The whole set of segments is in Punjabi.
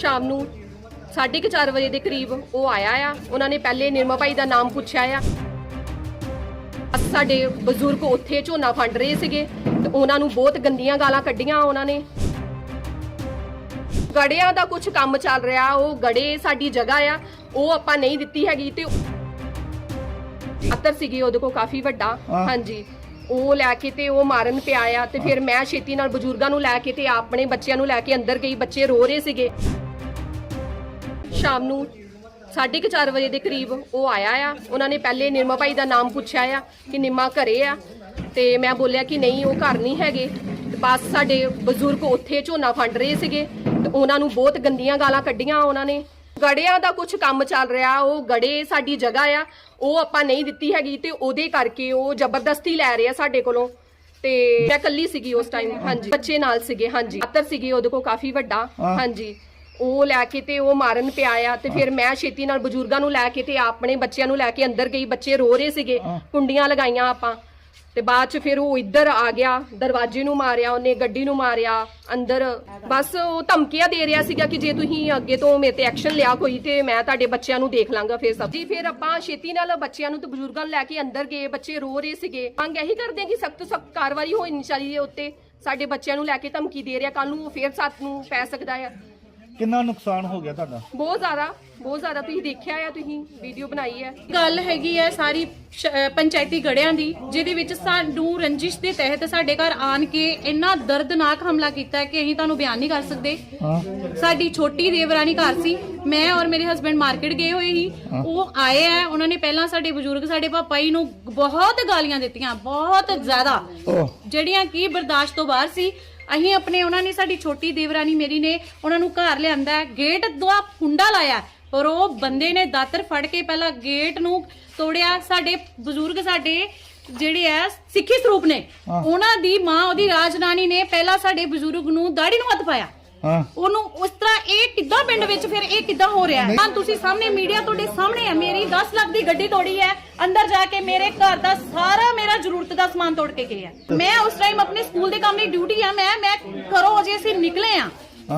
ਸ਼ਾਮ ਨੂੰ 4:30 ਵਜੇ ਦੇ ਕਰੀਬ ਉਹ ਆਇਆ ਆ। ਉਹਨਾਂ ਨੇ ਪਹਿਲੇ ਨਿਰਮਾ ਭਾਈ ਦਾ ਨਾਮ ਪੁੱਛਿਆ ਆ। ਸਾਡੇ ਬਜ਼ੁਰਗ ਉੱਥੇ ਝੋਨਾ ਫੰਡ ਰਹੇ ਸੀਗੇ ਤੇ ਉਹਨਾਂ ਨੂੰ ਬਹੁਤ ਗੰਦੀਆਂ ਗਾਲਾਂ ਕੱਢੀਆਂ ਉਹਨਾਂ ਨੇ। ਗੜਿਆਂ ਦਾ ਕੁਝ ਕੰਮ ਚੱਲ ਰਿਹਾ ਉਹ ਗੜੇ ਸਾਡੀ ਜਗ੍ਹਾ ਆ ਉਹ ਆਪਾਂ ਨਹੀਂ ਦਿੱਤੀ ਹੈਗੀ ਤੇ ਅਤਰ ਸੀਗੀ ਉਹਦੇ ਕੋਲ ਕਾਫੀ ਵੱਡਾ। ਹਾਂਜੀ। ਉਹ ਲੈ ਕੇ ਤੇ ਉਹ ਮਾਰਨ ਪਿਆ ਆ ਤੇ ਫਿਰ ਮੈਂ ਛੇਤੀ ਨਾਲ ਬਜ਼ੁਰਗਾਂ ਨੂੰ ਲੈ ਕੇ ਤੇ ਆਪਣੇ ਬੱਚਿਆਂ ਨੂੰ ਲੈ ਕੇ ਅੰਦਰ ਗਈ ਬੱਚੇ ਰੋ ਰਹੇ ਸੀਗੇ। ਸ਼ਾਮ ਨੂੰ 4:30 ਵਜੇ ਦੇ ਕਰੀਬ ਉਹ ਆਇਆ ਆ। ਉਹਨਾਂ ਨੇ ਪਹਿਲੇ ਨਿਰਮਾ ਭਾਈ ਦਾ ਨਾਮ ਪੁੱਛਿਆ ਆ ਕਿ ਨਿੰਮਾ ਘਰੇ ਆ। ਤੇ ਮੈਂ ਬੋਲਿਆ ਕਿ ਨਹੀਂ ਉਹ ਘਰ ਨਹੀਂ ਹੈਗੇ। ਤੇ ਬਸ ਸਾਡੇ ਬਜ਼ੁਰਗ ਉੱਥੇ ਝੋਨਾ ਫੰਡ ਰਹੇ ਸੀਗੇ। ਤੇ ਉਹਨਾਂ ਨੂੰ ਬਹੁਤ ਗੰਦੀਆਂ ਗਾਲਾਂ ਕੱਢੀਆਂ ਉਹਨਾਂ ਨੇ। ਗੜਿਆਂ ਦਾ ਕੁਝ ਕੰਮ ਚੱਲ ਰਿਹਾ ਉਹ ਗੜੇ ਸਾਡੀ ਜਗ੍ਹਾ ਆ। ਉਹ ਆਪਾਂ ਨਹੀਂ ਦਿੱਤੀ ਹੈਗੀ ਤੇ ਉਹਦੇ ਕਰਕੇ ਉਹ ਜ਼ਬਰਦਸਤੀ ਲੈ ਰਹੇ ਆ ਸਾਡੇ ਕੋਲੋਂ। ਤੇ ਮੈਂ ਇਕੱਲੀ ਸੀਗੀ ਉਸ ਟਾਈਮ ਹਾਂਜੀ। ਬੱਚੇ ਨਾਲ ਸੀਗੇ ਹਾਂਜੀ। ਅਤਰ ਸੀਗੀ ਉਹਦੇ ਕੋਲ ਕਾਫੀ ਵੱਡਾ। ਹਾਂਜੀ। ਉਹ ਲੈ ਕੇ ਤੇ ਉਹ ਮਾਰਨ ਪਿਆ ਆ ਤੇ ਫਿਰ ਮੈਂ ਛੇਤੀ ਨਾਲ ਬਜ਼ੁਰਗਾਂ ਨੂੰ ਲੈ ਕੇ ਤੇ ਆਪਣੇ ਬੱਚਿਆਂ ਨੂੰ ਲੈ ਕੇ ਅੰਦਰ ਗਈ ਬੱਚੇ ਰੋ ਰਹੇ ਸੀਗੇ। ਕੁੰਡੀਆਂ ਲਗਾਈਆਂ ਆਪਾਂ। ਤੇ ਬਾਅਦ ਚ ਫਿਰ ਉਹ ਇੱਧਰ ਆ ਗਿਆ ਦਰਵਾਜ਼ੇ ਨੂੰ ਮਾਰਿਆ ਉਹਨੇ ਗੱਡੀ ਨੂੰ ਮਾਰਿਆ ਅੰਦਰ। ਬਸ ਉਹ ਧਮਕੀਆਂ ਦੇ ਰਿਹਾ ਸੀਗਾ ਕਿ ਜੇ ਤੁਸੀਂ ਅੱਗੇ ਤੋਂ ਮੇਰੇ ਤੇ ਐਕਸ਼ਨ ਲਿਆ ਕੋਈ ਤੇ ਮੈਂ ਤੁਹਾਡੇ ਬੱਚਿਆਂ ਨੂੰ ਦੇਖ ਲਾਂਗਾ ਫਿਰ ਸਭ। ਜੀ ਫਿਰ ਆਪਾਂ ਛੇਤੀ ਨਾਲ ਬੱਚਿਆਂ ਨੂੰ ਤੇ ਬਜ਼ੁਰਗਾਂ ਨੂੰ ਲੈ ਕੇ ਅੰਦਰ ਗਏ ਬੱਚੇ ਰੋ ਰਹੇ ਸੀਗੇ। ਮੰਗ ਇਹੀ ਕਰਦੇ ਕਿ ਸਖਤ ਸਖਤ ਕਾਰਵਾਈ ਹੋਣੀ ਚਾਹੀਦੀ ਹੈ ਉੱਤੇ। ਸਾਡੇ ਬੱਚਿਆਂ ਨੂੰ ਲੈ ਕੇ ਧਮਕੀ ਦੇ ਰਿਹਾ ਕੱਲ ਨੂੰ ਉਹ ਫੇਰ ਸਾਥ ਨੂੰ ਪੈ ਸਕਦਾ ਹੈ ਕਿੰਨਾ ਨੁਕਸਾਨ ਹੋ ਗਿਆ ਤੁਹਾਡਾ? ਬਹੁਤ ਜ਼ਿਆਦਾ ਬਹੁਤ ਜ਼ਿਆਦਾ। ਤੁਸੀਂ ਦੇਖਿਆ ਆ ਤੁਸੀਂ ਵੀਡੀਓ ਬਣਾਈ ਹੈ ਗੱਲ ਹੈਗੀ ਹੈ ਸਾਰੀ ਸ਼- ਅਹ ਪੰਚਾਇਤੀ ਗੜਿਆਂ ਦੀ ਜਿਹਦੇ ਵਿੱਚ ਸਾਨੂੰ ਰੰਜਿਸ਼ ਦੇ ਤਹਿਤ ਸਾਡੇ ਘਰ ਆਣ ਕੇ ਇੰਨਾ ਦਰਦਨਾਕ ਹਮਲਾ ਕੀਤਾ ਹੈ ਕਿ ਅਸੀਂ ਤੁਹਾਨੂੰ ਬਿਆਨ ਨਹੀਂ ਕਰ ਸਕਦੇ। ਹਾਂ। ਸਾਡੀ ਛੋਟੀ ਦੇਵਰਾਨੀ ਘਰ ਸੀ। ਮੈਂ ਔਰ ਮੇਰੇ ਹਸਬੰਡ ਮਾਰਕੀਟ ਗਏ ਹੋਏ ਸੀ। ਉਹ ਆਏ ਆ ਉਹਨਾਂ ਨੇ ਪਹਿਲਾਂ ਸਾਡੇ ਬਜ਼ੁਰਗ ਸਾਡੇ ਪਾਪਾ ਜੀ ਨੂੰ ਬਹੁਤ ਗਾਲੀਆਂ ਦਿੱਤੀਆਂ ਬਹੁਤ ਜ਼ਿਆਦਾ। ਜਿਹੜੀਆਂ ਕੀ ਬਰਦਾਸ਼ਤ ਤੋਂ ਬਾਹਰ ਸੀ। ਅਸੀਂ ਆਪਣੇ ਉਹਨਾਂ ਨੇ ਸਾਡੀ ਛੋਟੀ ਦੇਵਰਾਨੀ ਮੇਰੀ ਨੇ ਉਹਨਾਂ ਨੂੰ ਘਰ ਲਿਆਂਦਾ ਹੈ, ਗੇਟ ਦਾ ਕੁੰਡਾ ਲਾਇਆ ਹੈ, ਪਰ ਉਹ ਬੰਦੇ ਨੇ ਦਾਤਰ ਫੜ ਕੇ ਪਹਿਲਾਂ ਗੇਟ ਨੂੰ ਤੋੜਿਆ। ਸਾਡੇ ਬਜ਼ੁਰਗ ਸਾਡੇ ਜਿਹੜੇ ਆ ਸਿੱਖੀ ਸਰੂਪ ਨੇ। ਹਾਂ। ਉਹਨਾਂ ਦੀ ਮਾਂ ਉਹਦੀ ਰਾਜਨਾਨੀ ਨੇ ਪਹਿਲਾਂ ਸਾਡੇ ਬਜ਼ੁਰਗ ਨੂੰ ਦਾੜੀ ਨੂੰ ਹੱਥ ਪਾਇਆ। ਹਾਂ। ਉਹਨੂੰ ਉਸ ਤਰ੍ਹਾਂ ਇਹ ਕਿੱਦਾਂ ਪਿੰਡ ਵਿੱਚ ਫਿਰ ਇਹ ਕਿੱਦਾਂ ਹੋ ਰਿਹਾ ਹੈ? ਹਾਂ ਤੁਸੀਂ ਸਾਹਮਣੇ ਮੀਡੀਆ ਤੁਹਾਡੇ ਸਾਹਮਣੇ ਹੈ। ਮੇਰੀ 10 ਲੱਖ ਦੀ ਗੱਡੀ ਤੋੜੀ ਹੈ। ਅੰਦਰ ਜਾ ਕੇ ਮੇਰੇ ਘਰ ਦਾ ਸਾਰਾ ਮੇਰਾ ਜ਼ਰੂਰਤ ਦਾ ਸਮਾਨ ਤੋੜ ਕੇ ਗਏ ਹੈ। ਮੈਂ ਉਸ ਟਾਈਮ ਆਪਣੇ ਸਕੂਲ ਦੇ ਕੰਮ ਦੀ ਡਿਊਟੀ ਆ। ਮੈਂ ਮੈਂ ਘਰੋਂ ਅਜੇ ਅਸੀਂ ਨਿਕਲੇ ਆ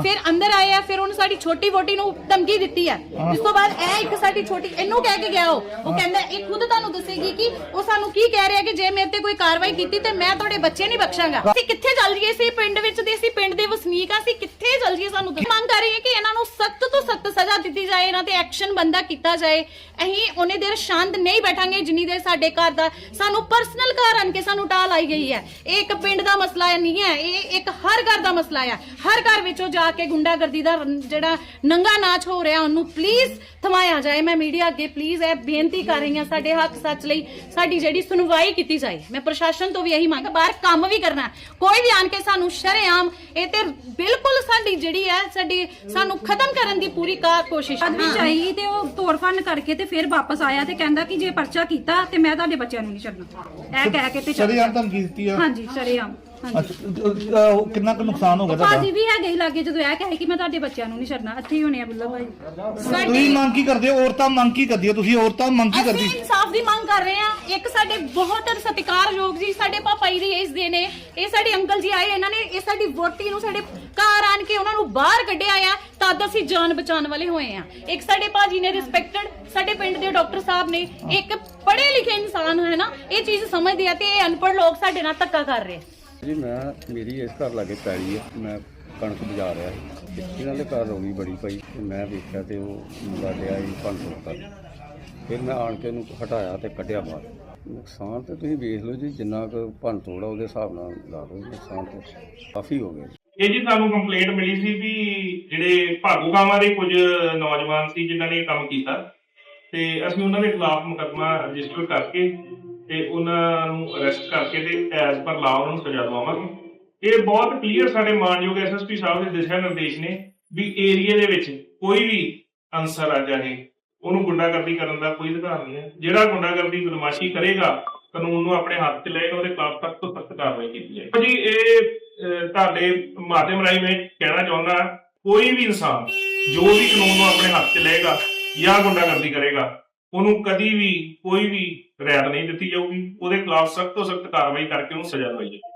ਫਿਰ ਅੰਦਰ ਆਏ ਆ ਫਿਰ ਉਹਨੇ ਸਾਡੀ ਛੋਟੀ ਵੋਟੀ ਨੂੰ ਧਮਕੀ ਦਿੱਤੀ ਹੈ। ਇਸ ਤੋਂ ਬਾਅਦ ਇਹ ਇੱਕ ਸਾਡੀ ਛੋਟੀ ਇਹਨੂੰ ਕਹਿ ਕੇ ਗਿਆ ਉਹ। ਉਹ ਕਹਿੰਦਾ ਇਹ ਖੁਦ ਤੁਹਾਨੂੰ ਦੱਸੇਗੀ ਕਿ ਉਹ ਸਾਨੂੰ ਕੀ ਕਹਿ ਰਿਹਾ ਕਿ ਜੇ ਮੇਰੇ ਤੇ ਕੋਈ ਕਾਰਵਾਈ ਕੀਤੀ ਤੇ ਮੈਂ ਤੁਹਾਡੇ ਬੱਚੇ ਨਹੀਂ ਬਖਸ਼ਾਂਗਾ। ਅਸੀਂ ਕਿੱਥੇ ਚੱਲ ਜੀਏ ਸੀ ਪਿੰਡ ਵਿੱਚ ਦੇ ਅਸੀਂ ਪਿੰਡ ਦੇ ਵਸਨੀਕ ਆ ਅਸੀਂ ਕਿੱਥੇ ਚੱਲ ਜੀਏ ਸਾਨੂੰ ਦੱਸੋ। ਮੰਗ ਕਰ ਰਹੇ ਹਾਂ ਕਿ ਇਹਨਾਂ ਨੂੰ ਸਖਤ ਤੋਂ ਸਖਤ ਦਿੱਤੀ ਜਾਏ, ਇਹਨਾਂ ਤੇ ਐਕਸ਼ਨ ਬੰਦਾ ਕੀਤਾ ਜਾਏ, ਅਸੀਂ ਉਹਨੇ ਦੇਰ ਸ਼ਾਂਤ ਨਹੀਂ ਬੈਠਾਂਗੇ, ਜਿੰਨੀ ਦੇਰ ਸਾਡੇ ਘਰ ਦਾ ਸਾਨੂੰ ਪਰਸਨਲ ਘਰ ਆਣ ਕੇ ਸਾਨੂੰ ਟਾਲ ਆਈ ਗਈ ਹੈ। ਇਹ ਇੱਕ ਪਿੰਡ ਦਾ ਮਸਲਾ ਨਹੀਂ ਹੈ, ਇਹ ਇੱਕ ਹਰ ਘਰ ਦਾ ਮਸਲਾ ਹੈ। ਹਰ ਘਰ ਵਿੱਚੋਂ ਜਾ ਕੇ ਗੁੰਡਾਗਰਦੀ ਦਾ ਜਿਹੜਾ ਨੰਗਾ ਨਾਚ ਹੋ ਰਿਹਾ, ਉਹਨੂੰ ਪਲੀਜ਼ ਥਮਾਇਆ ਜਾਏ। ਮੈਂ ਮੀਡੀਆ ਅੱਗੇ ਪਲੀਜ਼ ਇਹ ਬੇਨਤੀ ਕਰ ਰਹੀ ਹਾਂ, ਸਾਡੇ ਹੱਕ ਸੱਚ ਲਈ ਸਾਡੀ ਜਿਹੜੀ ਸੁਣਵਾਈ ਕੀਤੀ ਜਾਏ। ਮੈਂ ਪ੍ਰਸ਼ਾਸਨ ਤੋਂ ਵੀ ਇਹੀ ਮੰਗ ਬਾਹਰ ਕੰਮ ਵੀ ਕਰਨਾ ਕੋਈ ਵੀ ਆਣ ਕੇ ਸਾਨੂੰ ਸ਼ਰੇਆਮ, ਇਹ ਤੇ ਬਿਲਕੁਲ ਸਾਡੀ ਜਿਹੜੀ ਹੈ, ਸਾਡੀ ਸਾਨੂੰ ਖਤਮ ਕਰਨ ਦੀ ਪੂਰੀ ਕਾ ਕੋਸ਼ਿਸ਼ ਬਾਅਦ ਵਿੱਚ ਆਈ ਤੇ ਉਹ ਤੋੜਫੰਨ ਕਰਕੇ ਤੇ ਫਿਰ ਵਾਪਸ ਆਇਆ ਤੇ ਕਹਿੰਦਾ ਕਿ ਜੇ ਪਰਚਾ ਕੀਤਾ ਤੇ ਮੈਂ ਤੁਹਾਡੇ ਬੱਚਿਆਂ ਨੂੰ ਨਹੀਂ ਛੱਡਣਾ। ਇਹ ਕਹਿ ਕੇ ਤੇ ਚੱਲ ਸ਼ਰੀਆਂ ਧਮਕੀ ਦਿੱਤੀ ਆ। ਹਾਂਜੀ ਸ਼ਰੇਆਮ। ਅੱਛਾ, ਉਹ ਕਿੰਨਾ ਕੁ ਨੁਕਸਾਨ ਹੋ ਗਿਆ ਭਾਜੀ ਤੁਹਾਡਾ ਵੀ ਹੈਗੇ ਸੀ ਲਾਗੇ ਜਦੋਂ ਇਹ ਕਹੇ ਕਿ ਮੈਂ ਤੁਹਾਡੇ ਬੱਚਿਆਂ ਨੂੰ ਨਹੀਂ ਛੱਡਣਾ ਇੱਥੇ ਹੀ ਹੋਣੇ ਆ ਬਿੱਲਾ ਭਾਈ। ਤੁਸੀਂ ਮੰਗ ਕੀ ਕਰਦੇ ਹੋ? ਔਰਤਾਂ ਮੰਗ ਕੀ ਕਰਦੀਆਂ? ਤੁਸੀਂ ਔਰਤਾਂ ਮੰਗ ਕੀ ਕਰਦੀ? ਅਸੀਂ ਇਨਸਾਫ ਦੀ ਮੰਗ ਕਰ ਰਹੇ ਹਾਂ। ਇੱਕ ਸਾਡੇ ਬਹੁਤ ਸਤਿਕਾਰਯੋਗ ਜੀ ਸਾਡੇ ਪਾਪਾ ਜੀ ਦੀ ਏਜ ਦੇ ਨੇ। ਇਹ ਸਾਡੇ ਅੰਕਲ ਜੀ ਆਏ ਇਹਨਾਂ ਨੇ ਇਹ ਸਾਡੀ ਵੋਟੀ ਨੂੰ ਸਾਡੇ ਘਰ ਆਣ ਕੇ ਉਹਨਾਂ ਨੂੰ ਬਾਹਰ ਕੱਢਿਆ ਆ ਤਦ ਅਸੀਂ ਜਾਨ ਬਚਾਉਣ ਵਾਲੇ ਹੋਏ ਆ। ਇੱਕ ਸਾਡੇ ਭਾਜੀ ਨੇ ਰਿਸਪੈਕਟਡ ਸਾਡੇ ਪਿੰਡ ਦੇ ਡਾਕਟਰ ਸਾਹਿਬ ਨੇ ਇੱਕ ਪੜ੍ਹੇ ਲਿਖੇ ਇਨਸਾਨ ਹੈ ਨਾ ਇਹ ਚੀਜ਼ ਸਮਝਦੇ ਆ ਤੇ ਇਹ ਅਨਪੜ੍ਹ ਲੋਕ ਸਾਡੇ ਨਾਲ ਧੱਕਾ ਕਰ ਰਹੇ ਆ। ਜੀ, ਮੈਂ ਮੇਰੀ ਇਸ ਘਰ ਲਾਗੇ ਪੈਲੀ ਹੈ ਮੈਂ ਕਣਕ ਬਜਾ ਰਿਹਾ ਸੀ। ਇਹਨਾਂ ਦੇ ਘਰ ਰੌਣੀ ਬੜੀ ਪਈ, ਤੇ ਮੈਂ ਵੇਖਿਆ ਤੇ ਉਹ ਮੁੰਡਾ ਲਿਆ ਹੀ ਭੰਨ ਤੋੜ ਕਰ ਫਿਰ ਮੈਂ ਆਣ ਕੇ ਉਹਨੂੰ ਹਟਾਇਆ ਤੇ ਕੱਢਿਆ ਬਾਹਰ। ਨੁਕਸਾਨ ਤੇ ਤੁਸੀਂ ਵੇਖ ਲਓ ਜੀ, ਜਿੰਨਾ ਕੁ ਭੰਨ ਤੋੜ ਉਹਦੇ ਹਿਸਾਬ ਨਾਲ ਲਾ ਲਓ, ਨੁਕਸਾਨ ਤੇ ਕਾਫੀ ਹੋ ਗਿਆ ਜੀ। ਇਹ ਜੀ ਸਾਨੂੰ ਕੰਪਲੇਂਟ ਮਿਲੀ ਸੀ ਵੀ ਜਿਹੜੇ ਭਾਗੂ ਦੇ ਕੁਝ ਨੌਜਵਾਨ ਸੀ, ਜਿਨ੍ਹਾਂ ਨੇ ਕੰਮ ਕੀਤਾ, ਤੇ ਅਸੀਂ ਉਹਨਾਂ ਦੇ ਖਿਲਾਫ ਮੁਕੱਦਮਾ ਰਜਿਸਟਰ ਕਰਕੇ ਤੇ ਉਹਨਾਂ ਨੂੰ ਅਰੈਸਟ ਕਰਕੇ ਤੇ ਐਜ਼ ਪਰ ਲਾ ਉਹਨਾਂ ਨੂੰ ਸਜ਼ਾ ਦਵਾਵਾਂਗੇ। ਇਹ ਬਹੁਤ ਕਲੀਅਰ ਸਾਡੇ ਮਾਨਯੋਗ ਐਸਐਸਪੀ ਸਾਹਿਬ ਦੇ ਦਿਸ਼ਾ ਨਿਰਦੇਸ਼ ਨੇ ਵੀ ਏਰੀਆ ਦੇ ਵਿੱਚ ਕੋਈ ਵੀ ਅਨਸਰ ਆ ਜਾਏ ਉਹਨੂੰ ਗੁੰਡਾਗਰਦੀ ਕਰਨ ਦਾ ਕੋਈ ਅਧਿਕਾਰ ਨਹੀਂ ਹੈ। ਜਿਹੜਾ ਗੁੰਡਾਗਰਦੀ ਬਦਮਾਸ਼ੀ ਕਰੇਗਾ, ਕਾਨੂੰਨ ਨੂੰ ਆਪਣੇ ਹੱਥ 'ਚ ਲਏਗਾ ਉਹਦੇ ਖਿਲਾਫ ਸਖਤ ਤੋਂ ਸਖਤ ਕਾਰਵਾਈ ਕੀਤੀ ਜਾਏ ਜੀ, ਇਹ ਤੁਹਾਡੇ ਮਾਧਿਅਮ ਰਾਹੀਂ ਮੈਂ ਕਹਿਣਾ ਚਾਹੁੰਦਾ, ਕੋਈ ਵੀ ਇਨਸਾਨ ਜੋ ਵੀ ਕਾਨੂੰਨ ਨੂੰ ਆਪਣੇ ਹੱਥ 'ਚ ਲਏਗਾ ਜਾਂ ਗੁੰਡਾਗਰਦੀ ਕਰੇਗਾ ਉਹਨੂੰ ਕਦੀ ਵੀ ਕੋਈ ਵੀ ਰਿਆਇਤ ਨਹੀਂ ਦਿੱਤੀ ਜਾਊਗੀ। ਉਹਦੇ ਖਿਲਾਫ ਸਖਤ ਤੋਂ ਸਖਤ ਕਾਰਵਾਈ ਕਰਕੇ ਉਹਨੂੰ ਸਜ਼ਾ ਦਵਾਈ ਜਾਏਗੀ